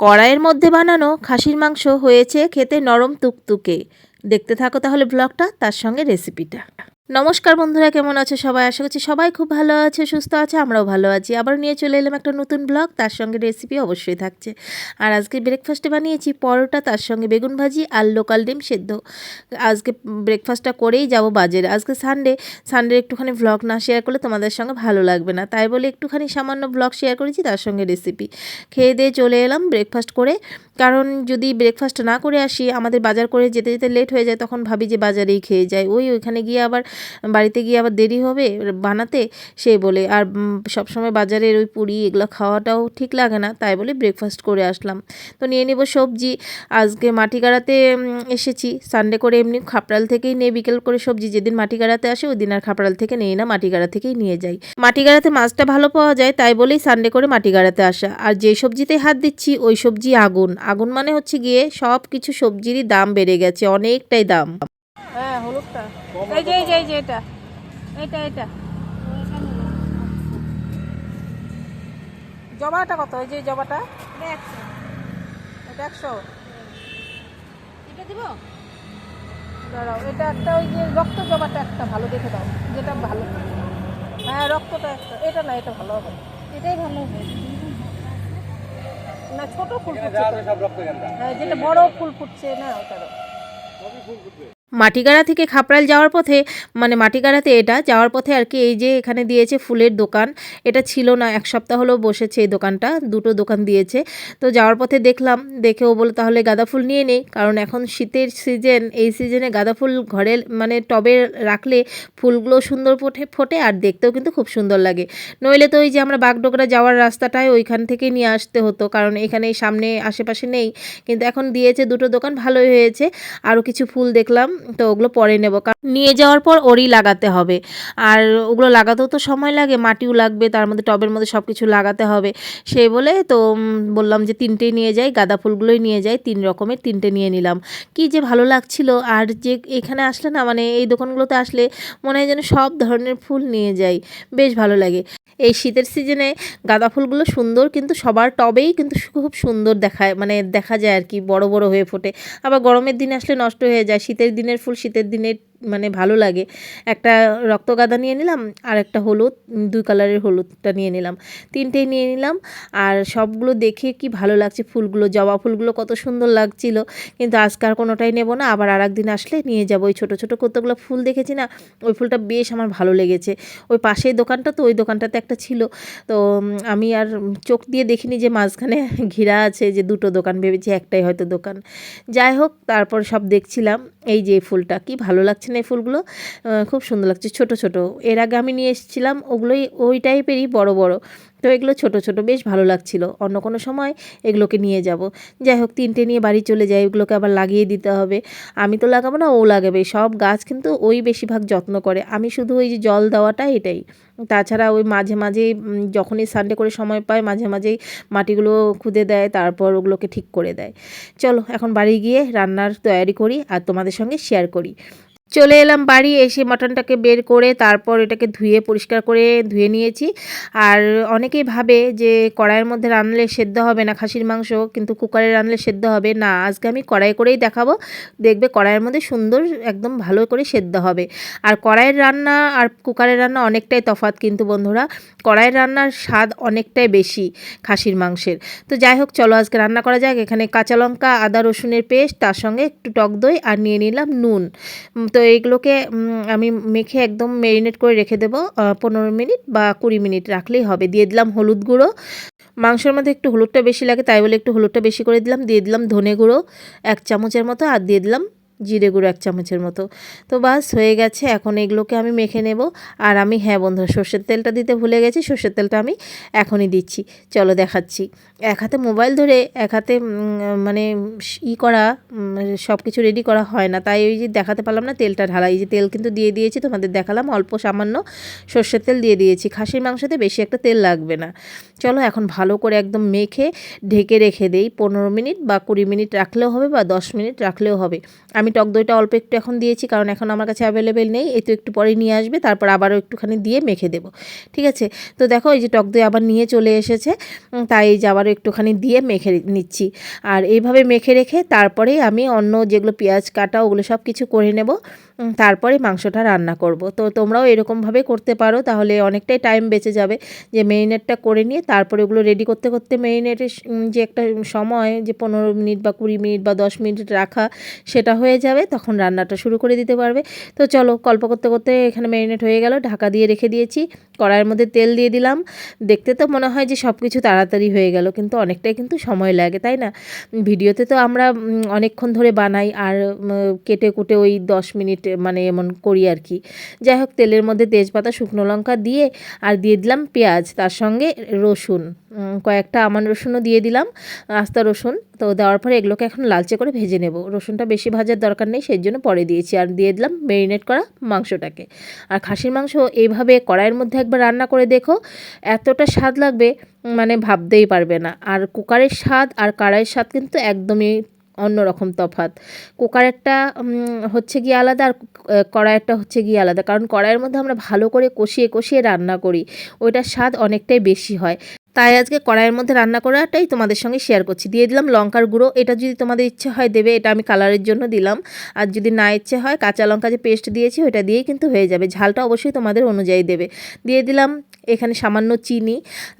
কড়াইয়ের মধ্যে বানানো খাসির মাংস হয়েছে খেতে নরম তুকতুকে। দেখতে থাকো তাহলে ব্লগটা তার সঙ্গে রেসিপিটা নমস্কার বন্ধুরা, কেমন আছো সবাই? আশা করছি সবাই খুব ভালো আছে, সুস্থ আছে, আমরাও ভালো আছি। আবার নিয়ে চলে এলাম একটা নতুন ব্লগ তার সঙ্গে রেসিপি অবশ্যই থাকছে। আর আজকে ব্রেকফাস্টে বানিয়েছি পরোটা, তার সঙ্গে বেগুন ভাজি আর লোকাল ডিম সেদ্ধ। আজকে ব্রেকফাস্টটা করেই যাব বাজারে। আজকে সানডে সানডে একটুখানি ভ্লগ না শেয়ার করলে তোমাদের সঙ্গে ভালো লাগবে না। তাই বলে একটুখানি সামান্য ব্লগ শেয়ার করেছি, তার সঙ্গে রেসিপি খেয়ে দিয়ে চলে এলাম ব্রেকফাস্ট করে। কারণ যদি ব্রেকফাস্ট না করে আসি, আমাদের বাজার করে যেতে যেতে লেট হয়ে যায়, তখন ভাবি যে বাজারেই খেয়ে যাই। ওই ওইখানে গিয়ে আবার বাড়িতে গিয়ে আবার দেরি হবে, বানাতে? সে বলে, আর সবসময় বাজারের ওই পুরি এগুলো খাওয়াটাও ঠিক লাগে না। তাই বলে ব্রেকফাস্ট করে আসলাম। তো নিয়ে নেব সবজি। আজকে মাটিগাড়াতে এসেছি। সানডে করে এমনি খাপড়াল থেকেই নিয়ে, বিকেল করে সবজি। যেদিন মাটি মাটিগাড়াতে আসে, ওই দিন আর খাপড়াল থেকে নেই না মাটিগাড়া থেকেই নিয়ে যাই। মাটি মাটিগাড়াতে মাছটা ভালো পাওয়া যায়, তাই বলেই সানডে করে মাটি মাটিগাড়াতে আসা। আর যে সবজিতে হাত দিচ্ছি, ওই সবজি আগুন। আগুন মানে হচ্ছে গিয়ে সব কিছু সবজিরই দাম বেড়ে গেছে, অনেকটাই দাম। হ্যাঁ হলুদটা। এই যে এই যে এই যে এটা। এটা এটা। জবাটা কত? এই যে জবাটা। এটা একশো। এটা দিব? দাঁড়াও এটা একটা ওই যে রক্ত জবাটা একটা ভালো দেখে দাও যেটা ভালো। হ্যাঁ রক্তটা একটা। এটা না এটা ভালো হবে। এটাই ভালো হবে। না ছোট ফুল ফুটছে হ্যাঁ যেটা বড় ফুল ফুটছে না ওটারও। মাটিগাড়া থেকে খাপড়াল যাওয়ার পথে মানে মাটিগাড়াতে এটা যাওয়ার পথে আর কি এই যে এখানে দিয়েছে ফুলের দোকান, এটা ছিল না, এক সপ্তাহ হলো বসেছে এই দোকানটা, দুটো দোকান দিয়েছে। তো যাওয়ার পথে দেখলাম, দেখে ও বলে তাহলে গাঁদা ফুল নিয়ে নেই কারণ এখন শীতের সিজন এই সিজনে গাঁদা ফুল ঘরে মানে টবে রাখলে ফুলগুলো সুন্দর ফোটে ফোটে আর দেখতেও কিন্তু খুব সুন্দর লাগে। নইলে তো ওই যে আমরা বাগডোগরা যাওয়ার রাস্তাটায় ওইখান থেকেই নিয়ে আসতে হতো, কারণ এখানে সামনে আশেপাশে নেই, কিন্তু এখন দিয়েছে দুটো দোকান, ভালোই হয়েছে। আরও কিছু ফুল দেখলাম তো ওগুলো পরে নেব। কারণ নিয়ে যাওয়ার পর ওরই লাগাতে হবে। আর ওগুলো লাগাতেও তো সময় লাগে, মাটিও লাগবে, তার মধ্যে টবের মধ্যে সব কিছু লাগাতে হবে। সেই বলে তো বললাম যে তিনটেই নিয়ে যাই, গাঁদা ফুলগুলোই নিয়ে যাই, তিন রকমের তিনটে নিয়ে নিলাম। কি যে ভালো লাগছিল, আর যে এখানে আসলে না মানে এই দোকানগুলোতে আসলে মনে হয় যেন সব ধরনের ফুল নিয়ে যাই, বেশ ভালো লাগে। এই শীতের সিজনে গাঁদা ফুলগুলো সুন্দর, কিন্তু সবার টবেই কিন্তু খুব সুন্দর দেখায় মানে দেখা যায় আর কি, বড় বড় হয়ে ফোটে। আবার গরমের দিনে আসলে নষ্ট হয়ে যায়, শীতের দিনের ফুল শীতের দিনে মানে ভালো লাগে। একটা রক্ত গাঁদা নিয়ে নিলাম আর একটা হলুদ দুই কালারের হলুদটা নিয়ে নিলাম। তিনটেই নিয়ে নিলাম, আর সবগুলো দেখে কি ভালো লাগছে ফুলগুলো, জবা ফুলগুলো কত সুন্দর লাগছিল। কিন্তু আজকে আর কোনোটাই নেব না, আবার আর একদিন আসলে নিয়ে যাব। ওই ছোটো ছোটো কতগুলো ফুল দেখেছি না, ওই ফুলটা বেশ আমার ভালো লেগেছে। ওই পাশেই দোকানটা তো, ওই দোকানটাতে একটা ছিল। তো আমি আর চোখ দিয়ে দেখিনি যে মাঝখানে ঘিরা আছে যে দুটো দোকান, ভেবেছি একটাই হয়তো দোকান। যাই হোক, তারপর সব দেখছিলাম, এই যে ফুলটা, কি ভালো লাগছে না এই ফুলগুলো? খুব সুন্দর লাগছে, ছোট ছোট। এর আগে আমি নিয়ে এসেছিলাম, ওগুলোই, ওই টাইপেরই বড় বড়। তো এগুলো ছোট ছোট, বেশ ভালো লাগছিল। অন্য কোনো সময় এগুলোকে নিয়ে যাব। যাই হোক, তিনটে নিয়ে বাড়ি চলে যাই, এগুলোকে আবার লাগিয়ে দিতে হবে। আমি তো লাগাবো না, ও লাগাবে। সব গাছ কিন্তু ওই বেশিরভাগ যত্ন করে। আমি শুধু ওই যে জল দেওয়াটা এটাই। তাছাড়া ওই মাঝে মাঝে যখনই সানডে করে সময় পায়, মাঝে মাঝেই মাটিগুলো খুদে দেয়, তারপর ওগুলোকে ঠিক করে দেয়। চলো, এখন বাড়ি গিয়ে রান্নার তৈরি করি আর তোমাদের সঙ্গে শেয়ার করি। চলে এলাম বাড়ি, এসে মাটনটাকে বের করে তারপর এটাকে ধুয়ে পরিষ্কার করে ধুয়ে নিয়েছি। আর অনেকেই ভাবে যে কড়াইয়ের মধ্যে রান্নলে সেদ্ধ হবে না খাসির মাংস, কিন্তু কুকারে রান্নলে সেদ্ধ হবে। না, আজকে আমি কড়াই করেই দেখাবো। দেখবে কড়াইয়ের মধ্যে সুন্দর একদম ভালো করে সেদ্ধ হবে। আর কড়াইয়ের রান্না আর কুকারের রান্না অনেকটাই তফাৎ কিন্তু বন্ধুরা। কড়াইয়ের রান্নার স্বাদ অনেকটাই বেশি খাসির মাংসের। তো যাই হোক, চলো আজকে রান্না করা যাক। এখানে কাঁচা লঙ্কা, আদা রসুনের পেস্ট, তার সঙ্গে একটু টক দই আর নিয়ে নিলাম নুন। তো এইগুলোকে আমি মেখে একদম মেরিনেট করে রেখে দেবো পনেরো মিনিট বা কুড়ি মিনিট রাখলেই হবে। দিয়ে দিলাম হলুদ গুঁড়ো। মাংসের মধ্যে একটু হলুদটা বেশি লাগে, তাই বলে একটু হলুদটা বেশি করে দিলাম। দিয়ে দিলাম ধনে গুঁড়ো এক চামচের মতো আর দিয়ে দিলাম জিরে গুঁড়ো এক চামচের মতো। তো বাস হয়ে গেছে, এখন এগুলোকে আমি মেখে নেব। আর আমি হ্যাঁ বন্ধুরা, সর্ষের তেলটা দিতে ভুলে গেছি, সর্ষের তেলটা আমি এখনই দিচ্ছি। চলো দেখাচ্ছি। এক হাতে মোবাইল ধরে, এক হাতে মানে ই করা সব কিছু রেডি করা হয় না। তাই ওই যে দেখাতে পারলাম না তেলটা ঢালা এই যে তেল কিন্তু দিয়ে দিয়েছি, তোমাদের দেখালাম, অল্প সামান্য সর্ষের তেল দিয়ে দিয়েছি। খাসির মাংসতে বেশি একটা তেল লাগবে না। চলো এখন ভালো করে একদম মেখে, ঢেকে রেখে দেই। পনেরো মিনিট বা কুড়ি মিনিট রাখলেও হবে বা দশ মিনিট রাখলেও হবে। আমি আমি টক দইটা অল্প একটু এখন দিয়েছি, কারণ এখন আমার কাছে অ্যাভেলেবেল নেই। এই তো একটু পরে নিয়ে আসবে, তারপর আবারও একটুখানি দিয়ে মেখে দেবো। ঠিক আছে? তো দেখো, এই যে টক দই আবার নিয়ে চলে এসেছে তাই এই যে আবারও একটুখানি দিয়ে মেখে নিচ্ছি। আর এইভাবে মেখে রেখে তারপরে আমি অন্য যেগুলো পেঁয়াজ কাটা, ওগুলো সব কিছু করে নেব। তারপরে মাংসটা রান্না করব। তো তোমরাও এরকমভাবে করতে পারো, তাহলে অনেকটাই টাইম বেঁচে যাবে। যে মেরিনেটটা করে নিয়ে, তারপরে ওগুলো রেডি করতে করতে মেরিনেটের যে একটা সময়, যে পনেরো মিনিট বা কুড়ি মিনিট বা দশ মিনিট রাখা, সেটা হয়ে যাবে, তখন রান্নাটা শুরু করে দিতে পারবে। তো চলো, গল্প করতে করতে এখানে মেরিনেট হয়ে গেল, ঢাকা দিয়ে রেখে দিয়েছি। কড়াইয়ের মধ্যে তেল দিয়ে দিলাম। দেখতে তো মনে হয় যে সব কিছু তাড়াতাড়ি হয়ে গেল, কিন্তু অনেকটাই কিন্তু সময় লাগে, তাই না? ভিডিওতে তো আমরা অনেকক্ষণ ধরে বানাই, আর কেটে কুটে ওই দশ মিনিট মানে এমন করি আর কি। যাই হোক তেলের মধ্যে তেজপাতা, শুকনো লঙ্কা দিয়ে, আর দিয়ে দিলাম পেঁয়াজ, তার সঙ্গে রসুন। কয়েকটা আমান রসুনও দিয়ে দিলাম, আস্তা রসুন। তো দেওয়ার পরে এগুলোকে এখন লালচে করে ভেজে নেব। রসুনটা বেশি ভাজার দরকার নেই, সেই জন্য পরে দিয়েছি। আর দিয়ে দিলাম মেরিনেট করা মাংসটাকে। আর খাসির মাংস এইভাবে কড়াইয়ের মধ্যে একবার রান্না করে দেখো, এতটা স্বাদ লাগবে মানে ভাবতেই পারবে না। আর কুকারের স্বাদ আর কড়াইয়ের স্বাদ কিন্তু একদমই অন্যরকম তফাৎ। কুকারেরটা হচ্ছে গিয়ে আলাদা আর কড়াইয়েরটা হচ্ছে গিয়ে আলাদা। কারণ কড়াইয়ের মধ্যে আমরা ভালো করে কষিয়ে কষিয়ে রান্না করি। ওইটার স্বাদ অনেকটাই বেশি হয়। তাই আজকে কড়াইয়ের মধ্যে রান্না করাটাই তোমাদের সঙ্গে শেয়ার করছি। দিয়ে দিলাম লঙ্কার গুঁড়ো। এটা যদি তোমাদের ইচ্ছে হয় দেবে, এটা আমি কালারের জন্য দিলাম। আর যদি না ইচ্ছে হয়, কাঁচা লঙ্কা যে পেস্ট দিয়েছি ওটা দিয়েই কিন্তু হয়ে যাবে। ঝালটা অবশ্যই তোমাদের অনুযায়ী দেবে। দিয়ে দিলাম এখানে সামান্য চিনি।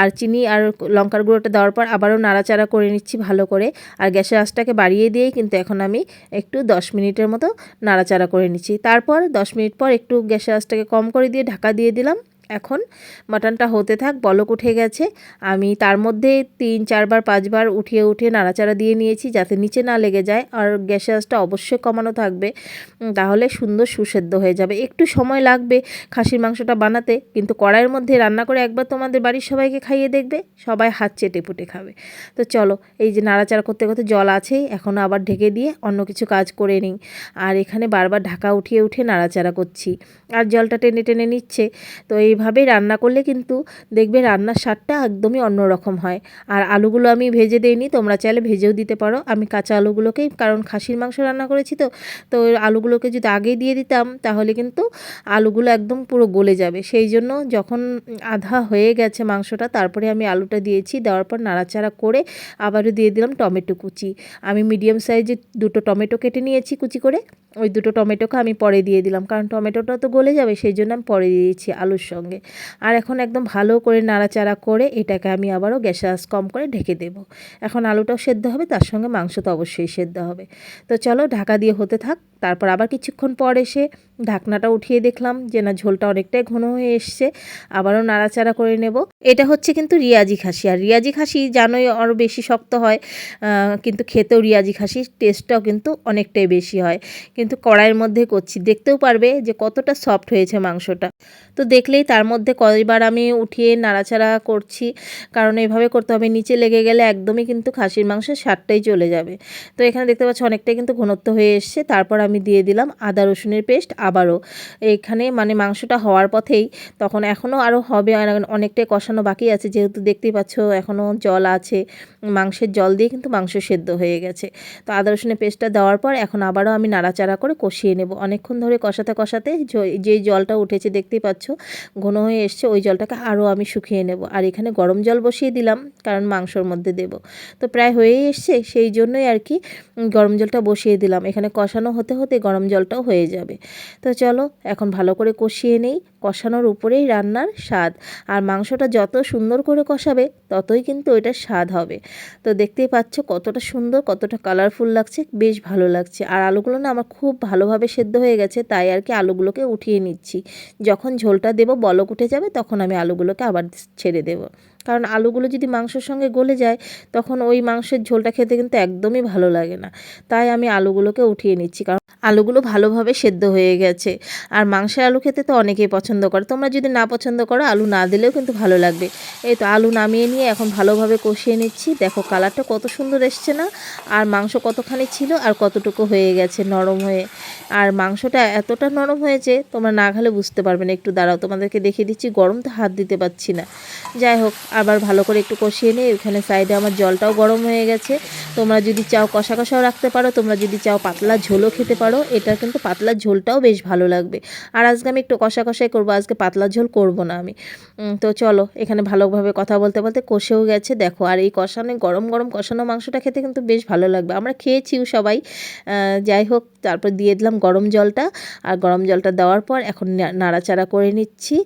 আর চিনি আর লঙ্কার গুঁড়োটা দেওয়ার পর আবারও নাড়াচাড়া করে নিচ্ছি ভালো করে। আর গ্যাসের আঁচটাকে বাড়িয়ে দিয়েই কিন্তু এখন আমি একটু দশ মিনিটের মতো নাড়াচাড়া করে নিচ্ছি। তারপর দশ মিনিট পর একটু গ্যাসের আঁচটাকে কম করে দিয়ে ঢাকা দিয়ে দিলাম। এখন মাটনটা হতে থাক, বলক উঠে গেছে। আমি তার মধ্যে তিন, চারবার, পাঁচবার উঠিয়ে উঠিয়ে নাড়াচাড়া দিয়ে নিয়েছি যাতে নিচে না লেগে যায় আর গ্যাসের আঁচটা অবশ্যই কমানো থাকবে। তাহলে সুন্দর সুসেদ্ধ হয়ে যাবে। একটু সময় লাগবে খাসির মাংসটা বানাতে, কিন্তু কড়াইয়ের মধ্যে রান্না করে একবার তোমাদের বাড়ির সবাইকে খাইয়ে দেখবে, সবাই হাত চেটে পুটে খাবে। তো চলো, এই যে নাড়াচাড়া করতে করতে জল আছেই এখন আবার ঢেকে দিয়ে অন্য কিছু কাজ করে নিই। আর এখানে বারবার ঢাকা উঠিয়ে উঠে নাড়াচাড়া করছি। আর জলটা টেনে টেনে নিচ্ছে। তো এইভাবেই রান্না করলে কিন্তু দেখবে রান্নার স্বাদটা একদমই অন্যরকম হয়। আর আলুগুলো আমি ভেজে দিইনি, তোমরা চাইলে ভেজেও দিতে পারো। আমি কাঁচা আলুগুলোকেই, কারণ খাসির মাংস রান্না করেছি তো তো আলুগুলোকে যদি আগেই দিয়ে দিতাম, তাহলে কিন্তু আলুগুলো একদম পুরো গলে যাবে। সেই জন্য যখন আধা হয়ে গেছে মাংসটা, তারপরে আমি আলুটা দিয়েছি, দেওয়ার পর নাড়াচাড়া করে আবারও দিয়ে দিলাম টমেটো কুচি। আমি মিডিয়াম সাইজের দুটো টমেটো কেটে নিয়েছি কুচি করে, ওই দুটো টমেটোকে আমি পরে দিয়ে দিলাম, কারণ টমেটোটা তো গলে যাবে, সেই জন্য আমি পরে দিয়েছি আলুর সঙ্গে। আর এখন একদম ভালো করে নাড়াচাড়া করে এটাকে আমি আবারও গ্যাসে আঁচ কম করে ঢেকে দেব। এখন আলুটাও সেদ্ধ হবে, তার সঙ্গে মাংস তো অবশ্যই সেদ্ধ হবে। তো চলো ঢাকা দিয়ে হতে থাক। তারপর আবার কিছুক্ষণ পর এসে ঢাকনাটা উঠিয়ে দেখলাম যে না, ঝোলটা অনেকটাই ঘন হয়ে এসছে, আবারও নাড়াচাড়া করে নেব। এটা হচ্ছে কিন্তু রিয়াজি খাসি, আর রিয়াজি খাসি জানোই আরও বেশি শক্ত হয় কিন্তু খেতেও রিয়াজি খাসির টেস্টটাও কিন্তু অনেকটাই বেশি হয়। কিন্তু কড়াইয়ের মধ্যে করছি, দেখতেও পারবে যে কতটা সফট হয়েছে মাংসটা। তো দেখলেই তার মধ্যে কয়বার আমি উঠিয়ে নাড়াচাড়া করছি, কারণ এইভাবে করতে হবে, নিচে লেগে গেলে একদমই কিন্তু খাসির মাংসের স্বাদটাই চলে যাবে। তো এখানে দেখতে পাচ্ছ অনেকটাই কিন্তু ঘনত্ব হয়ে এসছে, তারপর আমি দিয়ে দিলাম আদা রসুনের পেস্ট আবারও। এখানে মানে মাংসটা হওয়ার পথেই তখন এখনও আরও হবে অনেকটাই কষানো বাকি আছে। যেহেতু দেখতেই পাচ্ছ এখনও জল আছে, মাংসের জল দিয়ে কিন্তু মাংস সেদ্ধ হয়ে গেছে। তো আদা রসুনের পেস্টটা দেওয়ার পর এখন আবারও আমি নাড়াচাড়া করে কষিয়ে নেব। অনেকক্ষণ ধরে কষাতে কষাতে যেই জলটা উঠেছে দেখতেই পাচ্ছ, ঘন হয়ে এসছে, ওই জলটাকে আরও আমি শুকিয়ে নেব। আর এখানে গরম জল বসিয়ে দিলাম, কারণ মাংসর মধ্যে দেব। তো প্রায় হয়েই এসছে, সেই জন্যই আর কি গরম জলটা বসিয়ে দিলাম। এখানে কষানো হতে হতে গরম জলটাও হয়ে যাবে। তো চলো, এখন ভালো করে কষিয়ে নেই। কষানোর উপরেই রান্নার স্বাদ। আর মাংসটা যত সুন্দর করে কষাবে, ততই কিন্তু ওইটার স্বাদ হবে। তো দেখতেই পাচ্ছ কতটা সুন্দর, কতটা কালারফুল লাগছে, বেশ ভালো লাগছে। আর আলুগুলো না আমার খুব ভালোভাবে সেদ্ধ হয়ে গেছে, তাই আর কি আলুগুলোকে উঠিয়ে নিচ্ছি। যখন ঝোলটা দেবো, বলক উঠে যাবে, তখন আমি আলুগুলোকে আবার ছেড়ে দেবো। কারণ আলুগুলো যদি মাংসের সঙ্গে গলে যায়, তখন ওই মাংসের ঝোলটা খেতে কিন্তু একদমই ভালো লাগে না। তাই আমি আলুগুলোকে উঠিয়ে নিচ্ছি, কারণ আলুগুলো ভালোভাবে সেদ্ধ হয়ে গেছে। আর মাংসের আলু খেতে তো অনেকেই পছন্দ করে। তোমরা যদি না পছন্দ করো, আলু না দিলেও কিন্তু ভালো লাগবে। এই তো আলু নামিয়ে নিয়ে এখন ভালোভাবে কষিয়ে নিচ্ছি। দেখো কালারটা কত সুন্দর এসছে না? আর মাংস কতখানি ছিল আর কতটুকু হয়ে গেছে নরম হয়ে। আর মাংসটা এতটা নরম হয়েছে, তোমরা না খেলে বুঝতে পারবে না। একটু দাঁড়াও, তোমাদেরকে দেখিয়ে দিচ্ছি। গরম তো হাত দিতে পারছি না। যাই হোক আবার ভালো করে একটু কষিয়ে নিয়ে এখানে সাইডে আমার জলটাও গরম হয়ে গেছে। তোমরা যদি চাও কষা কষাও রাখতে পারো, তোমরা যদি চাও পাতলা ঝোলও খেতে পারো, এটা কিন্তু পাতলা ঝোলটাও বেশ ভালো লাগবে। আর আজকে আমি একটু কষা কষাই করব, আজকে পাতলা ঝোল করব না আমি। তো চলো, এখানে ভালোভাবে কথা বলতে বলতে কষেও গেছে, দেখো। আর এই কষানো, গরম গরম কষানো মাংসটা খেতে কিন্তু বেশ ভালো লাগবে। আমরা খেয়েছিও সবাই। যাই হোক তারপর দিয়ে দিলাম গরম জলটা। আর গরম জলটা দেওয়ার পর এখন নাড়াচাড়া করে নিচ্ছি।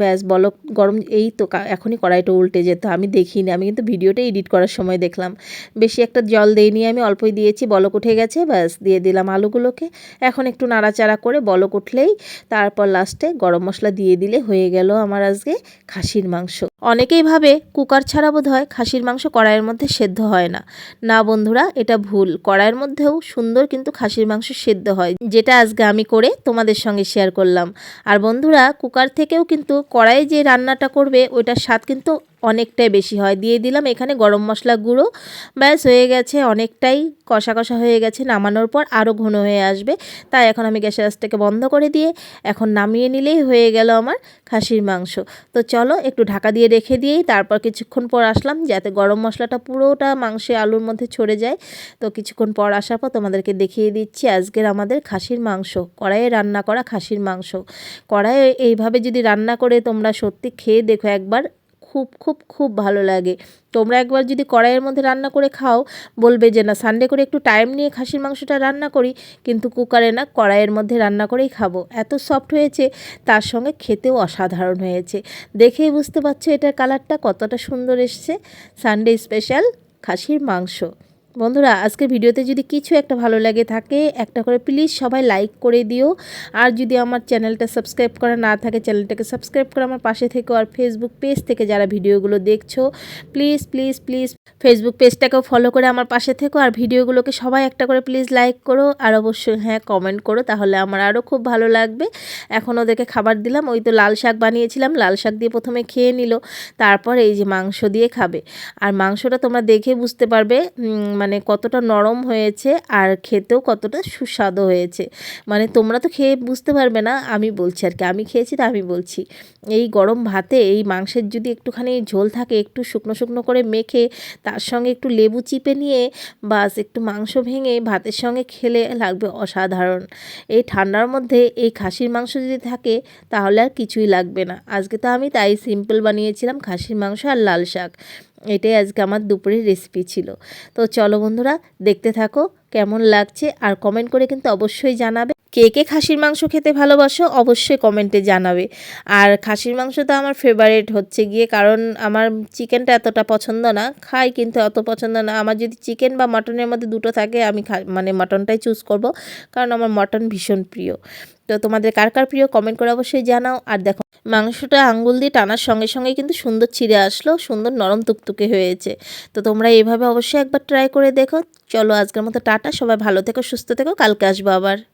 ব্যাস, বলো, গরম, এই তো এখনই কড়াইটা উল্টে যেত। আমি দেখিনি, আমি কিন্তু ভিডিওটা এডিট করার সময় দেখলাম। বেশি একটা জল দেইনি আমি, অল্পই দিয়েছি, বলক উঠে গেছে, ব্যাস, দিয়ে দিলাম আলুগুলোকে। এখন একটু নাড়াচাড়া করে বলক উঠলেই তারপর লাস্টে গরম মশলা দিয়ে দিলে হয়ে গেল আমার আজকে খাসির মাংস। অনেকেই ভাবে কুকার ছাড়া বোধ হয় খাসির মাংস কড়াইয়ের মধ্যে সেদ্ধ হয় না। না বন্ধুরা, এটা ভুল। কড়াইয়ের মধ্যেও সুন্দর কিন্তু খাসির মাংস সেদ্ধ হয়, যেটা আজকে আমি করে তোমাদের সঙ্গে শেয়ার করলাম। আর বন্ধুরা, কুকার থেকেও কিন্তু কড়াইয়ে যে রান্নাটা করবে ওইটার স্বাদ কিন্তু অনেকটাই বেশি হয়। দিয়ে দিলাম এখানে গরম মশলা গুঁড়ো। ব্যাস, হয়ে গেছে অনেকটাই কষা কষা হয়ে গেছে নামানোর পর আরও ঘন হয়ে আসবে। তাই এখন আমি গ্যাসের আঁচটাকে বন্ধ করে দিয়ে এখন নামিয়ে নিলেই হয়ে গেল আমার খাসির মাংস। তো চলো একটু ঢাকা দিয়ে রেখে দিয়েই তারপর কিছুক্ষণ পর আসলাম যাতে গরম মশলাটা পুরোটা মাংসে আলুর মধ্যে ছড়ে যায়। তো কিছুক্ষণ পর আসার পর তোমাদেরকে দেখিয়ে দিচ্ছি আজকের আমাদের খাসির মাংস। কড়াইয়ে রান্না করা খাসির মাংস। কড়াইয়ে এইভাবে যদি রান্না করে তোমরা সত্যি খেয়ে দেখো একবার খুব খুব খুব ভালো লাগে। তোমরা একবার যদি কড়াইয়ের মধ্যে রান্না করে খাও, বলবে যে, না সানডে করে একটু টাইম নিয়ে খাসির মাংসটা রান্না করি। কিন্তু কুকারে না কড়াইয়ের মধ্যে রান্না করেই খাব। এত সফট হয়েছে, তার সঙ্গে খেতেও অসাধারণ হয়েছে। দেখেই বুঝতে পারছ এটার কালারটা কতটা সুন্দর এসছে। সানডে স্পেশাল খাসির মাংস। বন্ধুরা, আজকের ভিডিওতে যদি কিছু একটা ভালো লাগে থাকে, একটা করে প্লিজ সবাই লাইক করে দিও। আর যদি আমার চ্যানেলটা সাবস্ক্রাইব করা না থাকে, চ্যানেলটাকে সাবস্ক্রাইব করে আমার পাশে থেকো আর ফেসবুক পেজ থেকে যারা ভিডিওগুলো দেখছ প্লিজ প্লিজ প্লিজ ফেসবুক পেজটাকেও ফলো করে আমার পাশে থেকো আর ভিডিওগুলোকে সবাই একটা করে প্লিজ লাইক করো আর অবশ্যই হ্যাঁ কমেন্ট করো তাহলে আমার আরও খুব ভালো লাগবে। এখন ওদেরকে খাবার দিলাম, ওই তো লাল শাক বানিয়েছিলাম, লাল শাক দিয়ে প্রথমে খেয়ে নিল, তারপর এই যে মাংস দিয়ে খাবে। আর মাংসটা তোমরা দেখে বুঝতে পারবে মানে কতটা নরম হয়েছে আর খেতেও কতটা সুস্বাদু হয়েছে। মানে তোমরা তো খেয়ে বুঝতে পারবে না, আমি বলছি আর কি, আমি খেয়েছি তা আমি বলছি। এই গরম ভাতে এই মাংসের যদি একটুখানি ঝোল থাকে, একটু শুকনো শুকনো করে মেখে তার সঙ্গে একটু লেবু চিপে নিয়ে বাস একটু মাংস ভেঙে ভাতের সঙ্গে খেলে লাগবে অসাধারণ। এই ঠান্ডার মধ্যে এই খাসির মাংস যদি থাকে, তাহলে আর কিছুই লাগবে না। আজকে তো আমি তাই সিম্পল বানিয়েছিলাম খাসির মাংস আর লাল শাক। এটাই আজকে আমার দুপুরের রেসিপি ছিল। তো চলো বন্ধুরা, দেখতে থাকো। কেমন লাগছে আর কমেন্ট করে কিন্তু অবশ্যই জানাবে। কে কে খাসির মাংস খেতে ভালোবাসো অবশ্যই কমেন্টে জানাবে। আর খাসির মাংস তো আমার ফেভারিট হচ্ছে গিয়ে, কারণ আমার চিকেনটা এতটা পছন্দ না, খাই কিন্তু অত পছন্দ না। আমার যদি চিকেন বা মাটনের মধ্যে দুটো থাকে, আমি মানে মাটনটাই চুজ করব, কারণ আমার মটন ভীষণ প্রিয়। তো তোমাদের কার কার প্রিয় কমেন্ট করে অবশ্যই জানাও। আর দেখো মাংসটা আঙ্গুল দিয়ে টানার সঙ্গে সঙ্গে কিন্তু সুন্দর ছিঁড়ে আসলো, সুন্দর নরম তুকতুকে হয়েছে। তো তোমরা এভাবে অবশ্যই একবার ট্রাই করে দেখো। চলো আজকের মতো টাটা, সবাই ভালো থেকো, সুস্থ থেকো, কালকে আসব আবার।